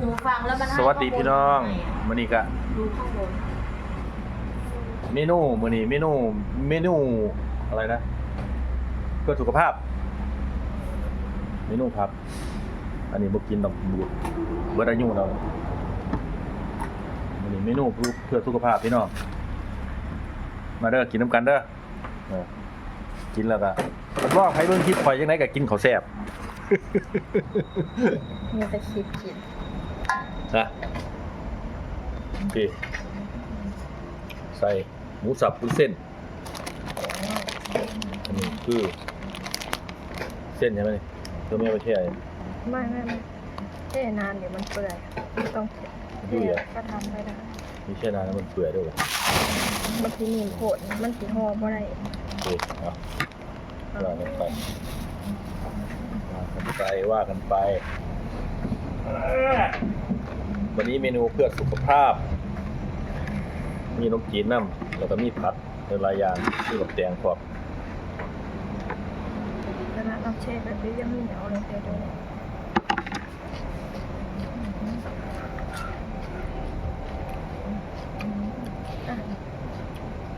หูฟังแล้วมันให้สวัสดีพี่น้องมือนี้ก็ดูข้างบนเมนูมือนี้เมนูเมนูอะไรนะเพื่อสุขภาพ เมนูครับ อันนี้บ่กินดอกบูดเบิดอายุแล้วมื้อนี้เมนูเพื่อสุขภาพพี่น้องมาเด้อกินน้ำกันเด้อกินแล้วก็รอใครเบิ่งคลิปข่อยจังไดก็กินข้าวแซ่บมีแต่คิดกิน นะพี่ใส่หมูสับวุ้นเส้นอันนี้คือ เส้นใช่ไหมเธอไม่เอาไปแช่ไม่ไม่ไม่เท่นานเดี๋ยวมันเปื่อยต้องเก็บยุ่ยอะก็ทำไปได้มีแช่นานแล้วมันเปื่อยด้วยเหรอมันสีหนีบโผดมันสีหอมอะไรโอเคเอาว่ากันไปว่ากันไปว่ากันไป วันนี้เมนูเพื่อสุขภาพ มีนมจีนน้ำแล้วก็มีผัดหลายอย่างที่กับแตงพร้อมขนาดเราเช็ดแบบนี้ยังไม่เหนียวเลยเดี๋ยวดูอะ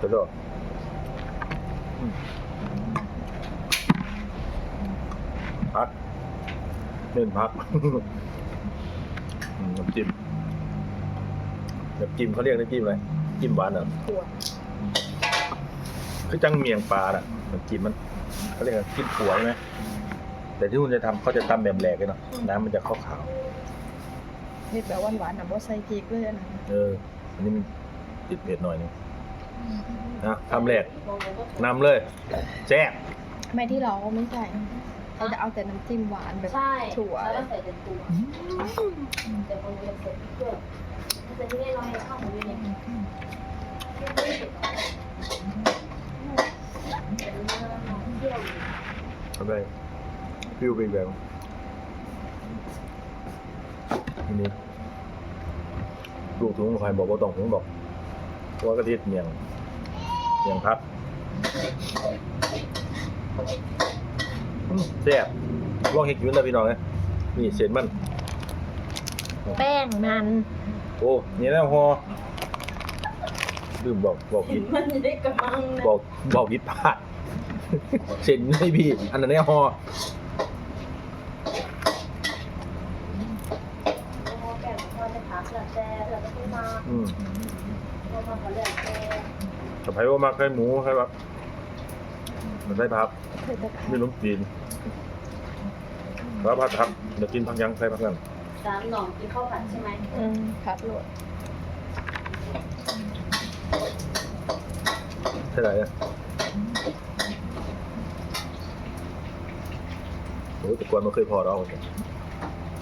กระโดดพักเล่นพักอืมน้ำจิ้ม น้ำจิ้มเขาเรียกน้ำจิ้มอะไรจิ้มหวานเหรอถั่วคือจังเมียงปลาน่ะน้ำจิ้มมันเขาเรียกว่าจิ้มผัวใช่ไหมแต่ที่คุณจะทำเขาจะทำแบบแหลกเลยเนาะน้ำมันจะขาวนี่แบบหวานๆนะบ่ใส่พริกเลยนะๆเออ อันนี้มันติดเผ็ดหน่อยนึงนะทำแหลกนำเลยแซ่บไม่ที่เราไม่ใส่เราจะเอาแต่น้ำจิ้มหวานแบบใช่ถั่วแล้วก็ใส่แต่ถั่วแต่คนเรียนเสร็จเพื่อแต่ ที่นี่เราให้ข้วหมูเนี่ยเที่ยวทำได้ฟิวเป็นแบบนี่ลูกถุงใครบอกว่าต้องถุงบอกเพราว่ากระเทียมเมียงเมียงพัดแซ่บลองเห็ดกินนะพี่น้องนะนี่เศษมัน แป้งมัน โอ้นี่นะฮอลืมบอกบอกผิดมันจะได้กำลังนะบอกบอกผิดพลาดเส้นไม่พี่ อันนั้นเนี่ยฮอแก่พอจะถามแต่แต่เราก็ต้องมาอืมพอมาขอเลือกแต่สะพายว่ามาไข่หมูใช่ปะมันได้พับเคยจะขายไม่ล้มจีนแล้วผัดทับเดี๋ยวกินพักยังใส่พักนั้น สามหน่องกินข้าวผัดใช่ไหมอืมผัดโรดใช่ไหมเนี่ยโอ้ยแต่กวนมันเคยพอแล้ว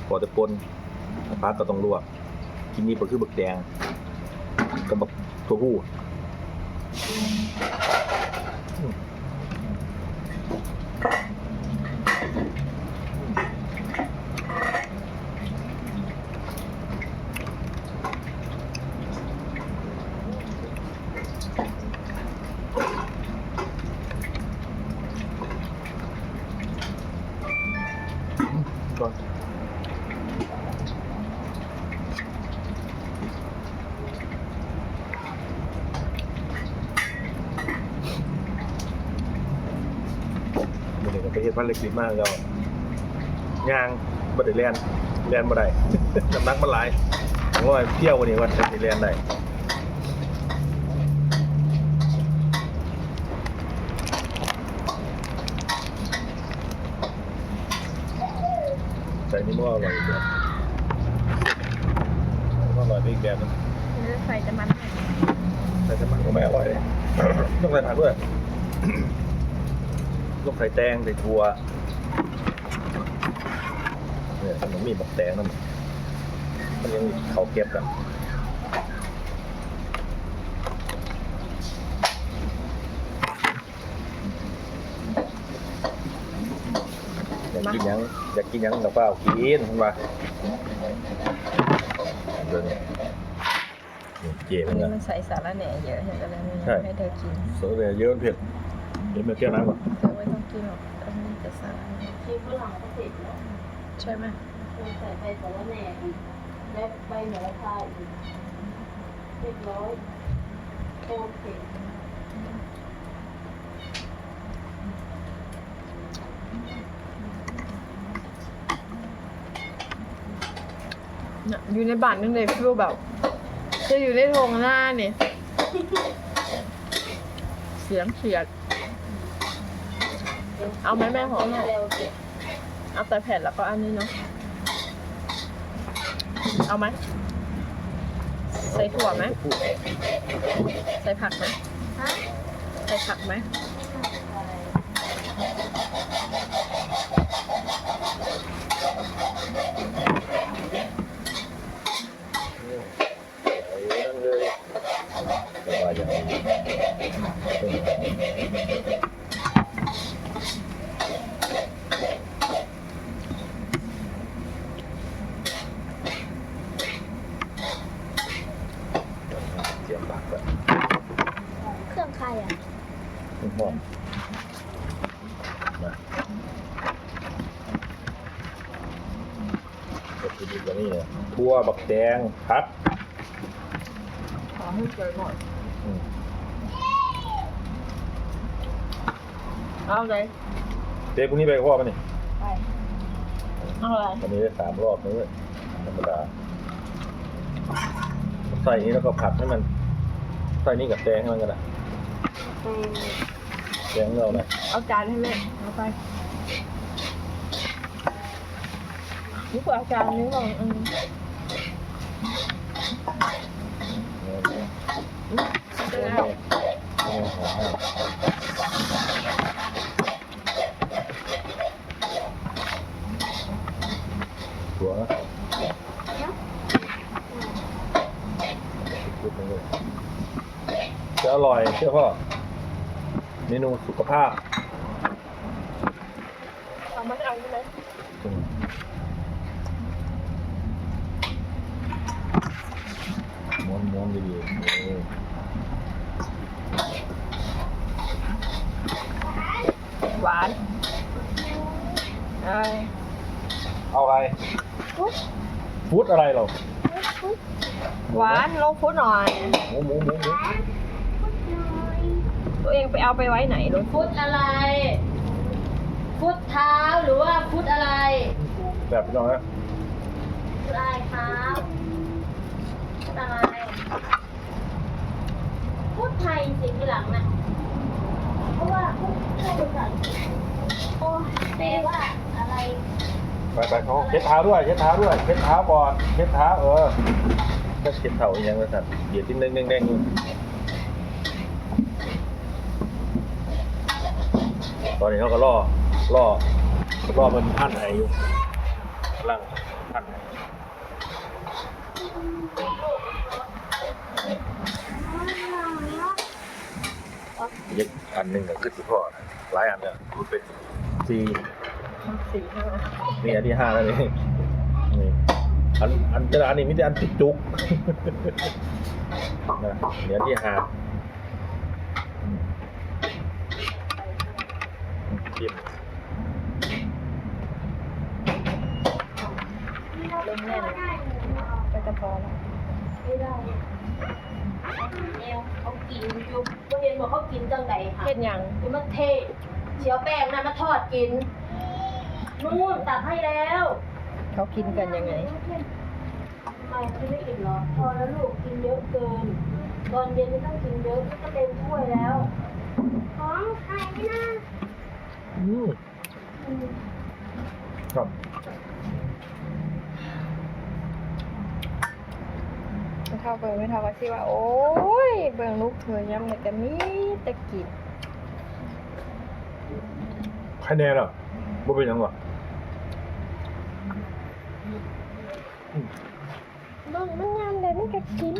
พอแต่ปนพักก็ต้องลวกกินนี่ก็คือบักแดงกับบักถั่วหู้ มันนี่ก็ไปเฮ็ดพันเล็กๆมากแล้วย่างบ่ได้แล่นแล่นบ่ได้น้ำหนักมันหลายผมว่าเที่ยววันนี้ว่าจะสิแล่นได้ใส่นี่มันอร่อยอีกแบบมันอร่อยไปอีกแบบนึงเลือกใส่แต่มันใส่น้ำมันก็ไม่อร่อยเลยต้องใส่ผักด้วย ต้องใส่แตงใส่ถั่วเนี่ยมันมีบักแตงนั่นมันยังมีเขาเก็บกันอยากกินหยังอยากกินหยังกับเปล่ากินคุณว่าเดี๋ยวนี้นี่เจ๋อัมันนนี้นะมันใส่สาระแหน่เยอะเห็นก็เลยไม่ใช่ให้เธอกินโซเดียเยอะมันเผ็ดเดี๋ยวมาแก้วน้ำก่อนเธอไม่ต้อง กินหรอกอันนี้จะสาระแหน่ที่ฝรั่งก็เสร็จแล้วใช่ไหมใส่ไปแต่ละแหน่แล้วไปเหนือทาอีกเรียบร้อยโอเคน่ะอยู่ในบ้านนั่นเลยฟิลแบบ จะอยู่ในโรงหน้าเนี่ย เสียงเขียด เอาไหมแม่ของเอาใส่แผ่นแล้วก็อันนี้เนาะเอาไหมใส่ถั่วไหมใส่ผักไหมใส่ผักไหมว่ายอย่างนี้เสียบปากก่อน เครื่องใครอะ คุณหอมมา ก็คือดีกว่านี่เลยทั่วบักแดงพัดขอให้เจอหน่อยอืมเอาเลยเจ๊พรุ่งนี้ไปกับพ่อปะนี่ไปเอาอะไรวันนี้ได้สามรอบนะเว้ยธรรมดาใส่นี้แล้วก็ผัดให้มัน ใส่นี่กับแดงให้มันกันนะแดงเรานะเอาจานให้แม่เอาไป นี่ก็เอาจานนี้ก่อนอืมหัวนะพูดไปเลยจะอร่อยเชื่อพ่อเมนูสุขภาพเอามันเอาใช่ไหม อืมม้วนม้วนดีๆเออ หวานอะไร เอาอะไร ฟูดอะไรเราหวานลงฟุตหน่อย หมูหมูหมูหมูตัวเองไปเอาไปไว้ไหนรถฟุตอะไร ฟุตเท้าหรือว่าฟุตอะไรแบบพี่น้องนะฟุตอะไรครับฟุตอะไรฟุตไทยสิทีหลังน่ะเพราะว่าฟุตไทยภาษาอังกฤษโอ้ยแปลว่าอะ ไปไปเขาเช็ดเท้าด้วยเช็ดเท้าด้วยเช็ดเท้าก่อนเช็ดเท้าเออก็เช็ดเท้าอีกอยังไงสัตว์เดี๋ยวที่แดงแดงแดงอยู่ตอนนี้เขาก็ล่อล่อล่อมันพันไออยู่กำลังพันไอยึกอันหนึ่งก็ขึ้นพ่อหลายอันเนี่ยมันเป็นสี่ สี่ห้านี่อันที่ห้าแล้วนี่นี่อันอันจะอันนี้ไมแต่ได้อันติดจุกนะเดี๋ยวอันที่ห้าอืมจิ้มเริ่มแน่นไปจะพอแล้วไม่ได้เอวเขากินอยู่ก็เห็นบอกเขากินจังไดค่ะเห็ดหยังคือมันเทเชียวแป้งนะมาทอดกิน นู่นตักให้แล้วเขากินกันยังไงทำไมพี่ไม่อิ่มเหรอพอแล้วลูกกินเยอะเกิน ตอนเย็นไม่ต้องกินเยอะก็เต็มถ้วยแล้ว ของใครนะอืมครับไม่เท่าเบิ่งไม่เท่าก็สิว่า โอ้ย เบิ่งลูกเธอยังแต่ก็มีแต่กินคะแนนอะบ่เป็นหยังวะ เบิ่งมันงามเลยมันก็กิน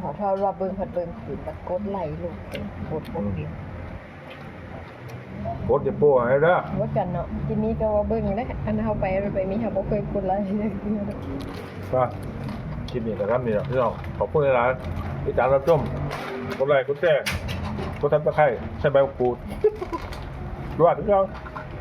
ขอโทษว่าเบิ่งผัดเบิ่งขืนตะกดไหลลูกเองกดพวกเดียวโคตรจะโป้ให้เด้อว่ากันเนาะทีนี้ก็ว่าเบิ่งแล้วอันเฮาไปเราไปมีเฮาบ่เคยกดไลค์เลยว่าคลิปนี้แต่ครับนี่แหละพี่น้องขอบคุณหลายๆที่ตามรับชมกดไลค์กดแชร์กดซับสไครต์ใช้ใบมะกรูดด้วยทุกท่าน